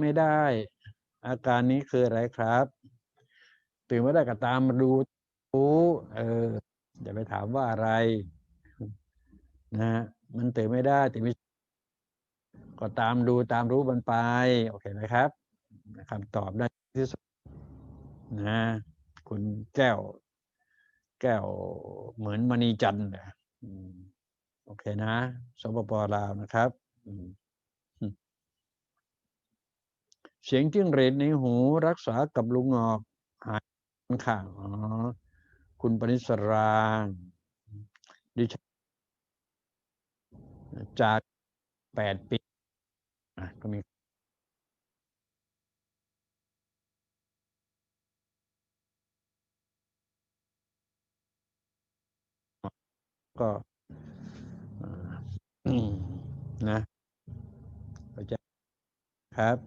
ไม่ได้ อาการนี้คืออะไรครับ ตื่นไม่ได้ก็ตามมาดูรู้เอออย่าไปถามว่าอะไรนะฮะมันตื่นไม่ได้ตื่นไม่ก็ตามดูตามรู้มันไป โอเคไหมครับคำตอบได้ที่สุดนะคุณแก้ว แก้วเหมือนมณีจันทร์นะโอเคนะ สปปลาวนะครับอืม เสียงจิ้งเหรนในหูรักษากับลุงงอกหายค่ะอ๋อคุณปนิสราดิฉันจากแปดปีอะก็มีก็อ่าอืมนะเข้าใจครับ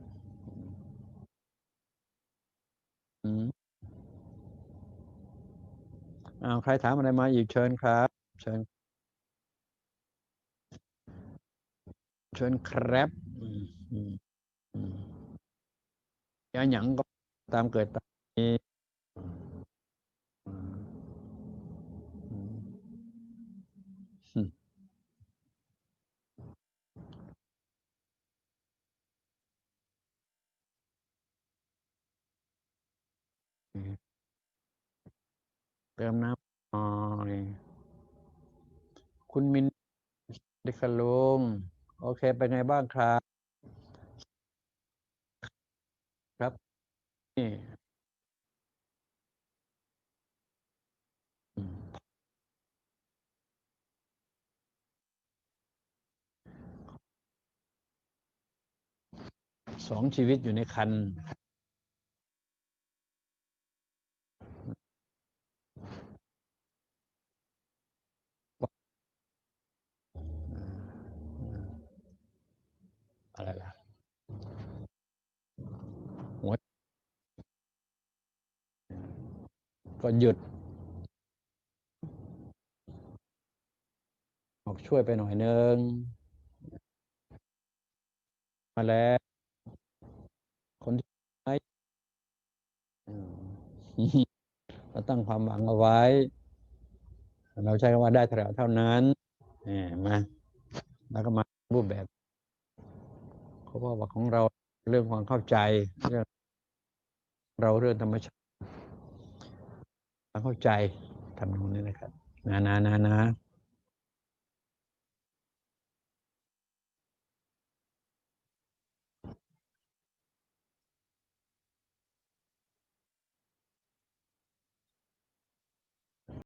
อืมเอาใครถามอะไรมาอีกเชิญครับ เชิญ เชิญครับอย่าหยังก็ตามเกิดตามมีอืมอืมอืมอืม เติมน้ำหน่อยคุณมินดิคลุง โอเค เป็นไงบ้างครับ ครับ นี่สองชีวิตอยู่ในคัน อะไรล่ะหัว ก็หยุด ออกช่วยไปหน่อยนึง มาแล้ว คนที่ใช้อืมเราตั้งความหวังเอาไว้ เราใช้คำว่าได้เท่าไหร่เท่านั้นแหมมา แล้วก็มารูปแบบเขาบอกว่าของเราเรื่องความเข้าใจเรื่องเราเรื่องธรรมชาติ ความเข้าใจทำนองนี้นะครับ นะนะนะนะ